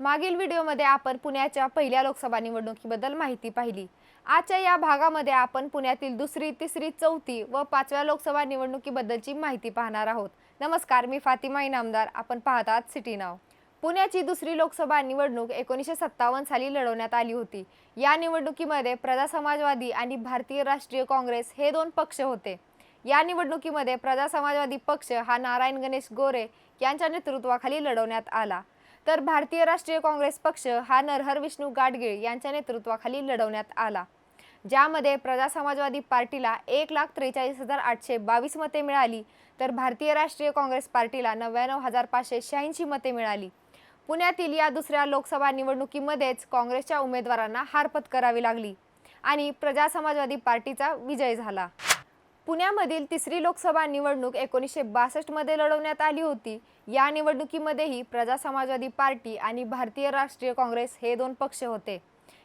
मागील व्हिडिओमध्ये आपण पुण्याच्या पहिल्या लोकसभा निवडणुकीबद्दल माहिती पाहिली. आजच्या या भागामध्ये आपण पुण्यातील दुसरी तिसरी चौथी व पाचव्या लोकसभा निवडणुकीबद्दलची माहिती पाहणार आहोत. नमस्कार मी फातिमा इनामदार. आपण पाहतात आहात सिटी नाव. पुण्याची दुसरी लोकसभा निवडणूक एकोणीसशे सत्तावन्न साली लढवण्यात आली होती. या निवडणुकीमध्ये प्रजा समाजवादी आणि भारतीय राष्ट्रीय काँग्रेस हे दोन पक्ष होते. या निवडणुकीमध्ये प्रजा समाजवादी पक्ष हा नारायण गणेश गोरे यांच्या नेतृत्वाखाली लढवण्यात आला. तर भारतीय राष्ट्रीय काँग्रेस पक्ष हा नरहर विष्णू गाडगीळ यांच्या नेतृत्वाखाली लढवण्यात आला. ज्यामध्ये प्रजा समाजवादी पार्टीला एक लाख त्रेचाळीस हजार आठशे बावीस मते मिळाली तर भारतीय राष्ट्रीय काँग्रेस पार्टीला नव्याण्णव हजार पाचशे शहाऐंशी मते मिळाली. पुण्यातील या दुसऱ्या लोकसभा निवडणुकीमध्येच काँग्रेसच्या उमेदवारांना हार पत्करावी लागली आणि प्रजा समाजवादी पार्टीचा विजय झाला. पुण्यामधील तिसरी लोकसभा निवडणूक एकोणीसशे बासष्टमध्ये लढवण्यात आली होती. या निवडणुकीमध्येही प्रजा समाजवादी पार्टी आणि भारतीय राष्ट्रीय काँग्रेस हे दोन पक्ष होते.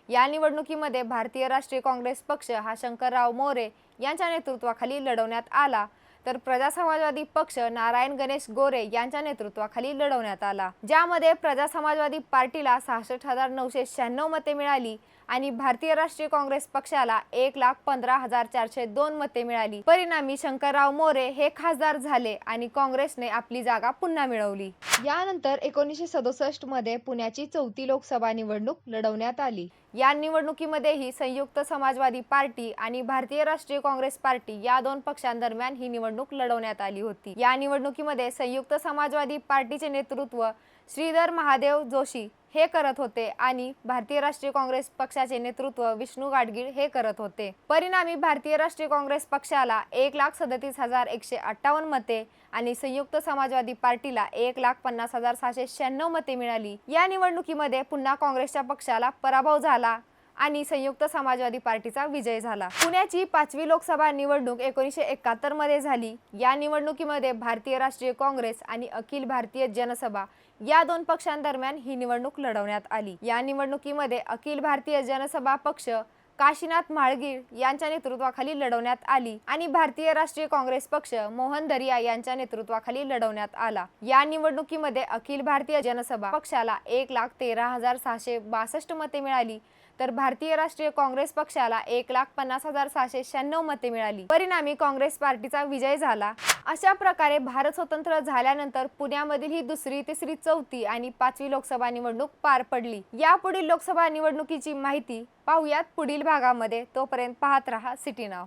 या निवडणुकीमध्ये भारतीय राष्ट्रीय काँग्रेस पक्ष हा शंकरराव मोरे यांच्या नेतृत्वाखाली लढवण्यात आला. तर प्रजा समाजवादी पक्ष नारायण गणेश गोरे यांच्या नेतृत्वाखाली लढवण्यात आला. ज्यामध्ये प्रजा समाजवादी पार्टीला सहासष्ट हजार नऊशे शहाण्णव मते मिळाली आणि भारतीय राष्ट्रीय काँग्रेस पक्षाला एक लाख पंधरा हजार चारशे दोन मते मिळाली. परिणामी शंकरराव मोरे हे खासदार झाले आणि काँग्रेसने आपली जागा पुन्हा मिळवली. यानंतर एकोणीसशे सदुसष्टमध्ये पुण्याची चौथी लोकसभा निवडणूक लढवण्यात आली. या निवडणुकीमध्येही संयुक्त समाजवादी पार्टी आणि भारतीय राष्ट्रीय काँग्रेस पार्टी या दोन पक्षांदरम्यान ही निवडणूक लढवण्यात आली होती. या निवडणुकीमध्ये संयुक्त समाजवादी पार्टीचे नेतृत्व श्रीधर महादेव जोशी हे करत होते आणि भारतीय राष्ट्रीय काँग्रेस पक्षाचे नेतृत्व विष्णू गाडगीळ हे करत होते. परिणामी भारतीय राष्ट्रीय काँग्रेस पक्षाला एक लाख सदतीस हजार एकशे अठ्ठावन्न मते आणि संयुक्त समाजवादी पार्टीला एक लाख पन्नास हजार सहाशे शहाण्णव मते मिळाली. या निवडणुकीमध्ये पुन्हा काँग्रेसच्या पक्षाला पराभव झाला. आणि संयुक्त समाजवादी पार्टीचा विजय झाला. पुण्याची पाचवी लोकसभा निवडणूक एकोणीसशे एकाहत्तरमध्ये झाली. या निवडणुकीमध्ये भारतीय राष्ट्रीय काँग्रेस आणि अखिल भारतीय जनसभा या दोन पक्षांदरम्यान ही निवडणूक लढवण्यात आली. या निवडणुकीमध्ये अखिल भारतीय जनसभा पक्ष काशीनाथ म्हाळगीळ यांच्या नेतृत्वाखाली लढवण्यात आली आणि भारतीय राष्ट्रीय काँग्रेस पक्ष मोहन दरिया यांच्या नेतृत्वाखाली लढवण्यात आला. या निवडणुकीमध्ये अखिल भारतीय जनसभा पक्षाला एक लाख तेरा हजार सहाशे बासष्ट मते मिळाली तर भारतीय राष्ट्रीय काँग्रेस पक्षाला एक लाख पन्नास हजार सहाशे शहाण्णव मते मिळाली. परिणामी काँग्रेस पार्टीचा विजय झाला. अशा प्रकारे भारत स्वतंत्र झाल्यानंतर पुण्यामधील ही दुसरी तिसरी चौथी आणि पाचवी लोकसभा निवडणूक पार पडली. यापुढील लोकसभा निवडणुकीची माहिती पाहुयात पुढील भागामध्ये. तोपर्यंत पाहत रहा सिटी नाव.